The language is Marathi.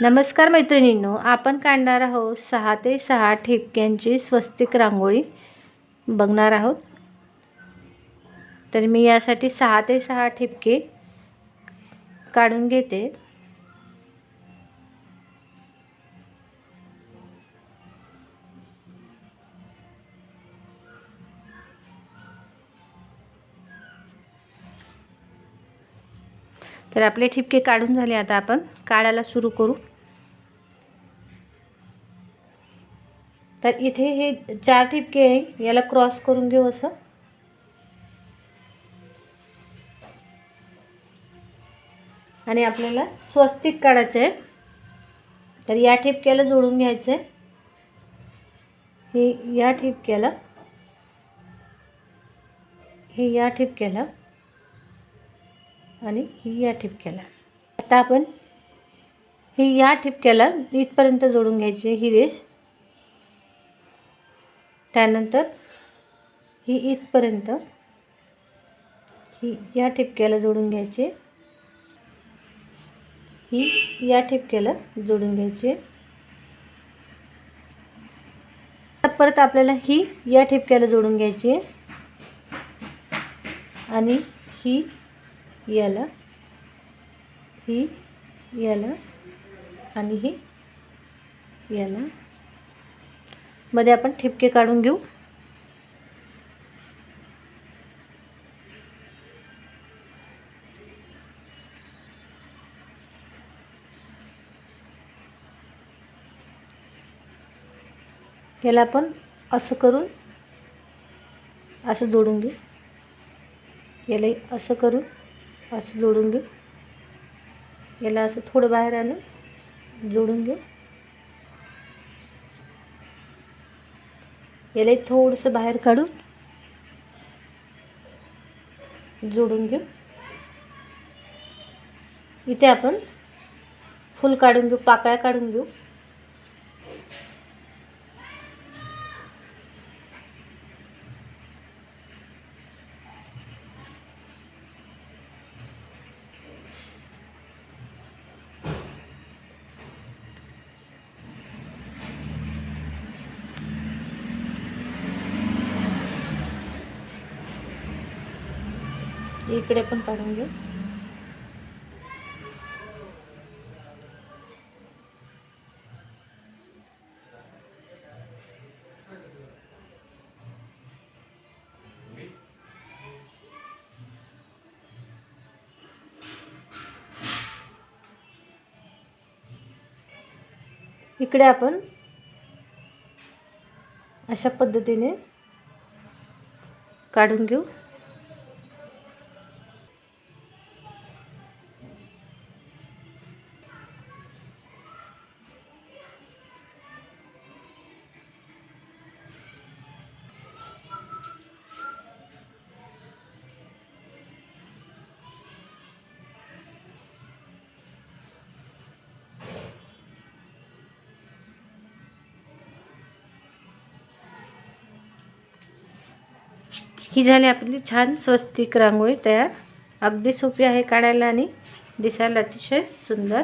नमस्कार मैत्रिणींनो आपण काढणार आहोत सहा ते सहा ठिपक्यांची स्वस्तिक रांगोळी. बघणार आहोत. तर मी यासाठी सहा ते सहा ठिपके काढून घेते. तर आपले ठिपके काढून झाले आता आपण. काढायला सुरू करू. तर इथे हे चार ठिपके आहे. याला क्रॉस करून घेऊ असं. आणि आपल्याला स्वस्तिक काढायचं आहे. तर या ठिपक्याला जोडून घ्यायचं आहे. हे या ठिपक्याला हे या ठिपक्याला आणि ही या ठिपक्याला. आता आपण ही या ठिपक्याला इथपर्यंत जोडून घ्यायची ही रेष. त्यानंतर ही इथपर्यंत ही या ठिपक्याला जोडून घ्यायची. ही या ठिपक्याला जोडून घ्यायची. परत आपल्याला ही या ठिपक्याला जोडून घ्यायची. आहे आणि ही याला ही याला आणि ही याला. मध्ये आपण ठिपके काढून घेऊ. याला आपण असं करून असं जोडून घेऊ. याला असं करून असं जोडून घेऊ. याला असं थोडं बाहेर आणून जोडून घेऊ. याला थोडंसं बाहेर काढून जोडून घेऊ. इथे आपण फुल काढून घेऊ पाकळ्या काढून घेऊ. इकडे पण काढून घेऊ. इकडे आपण अशा पद्धतीने काढून घेऊ. ही झाली आपली छान स्वस्तिक रांगोळी तयार. अगदी सोपी आहे काढायला आणि दिसायला अतिशय सुंदर.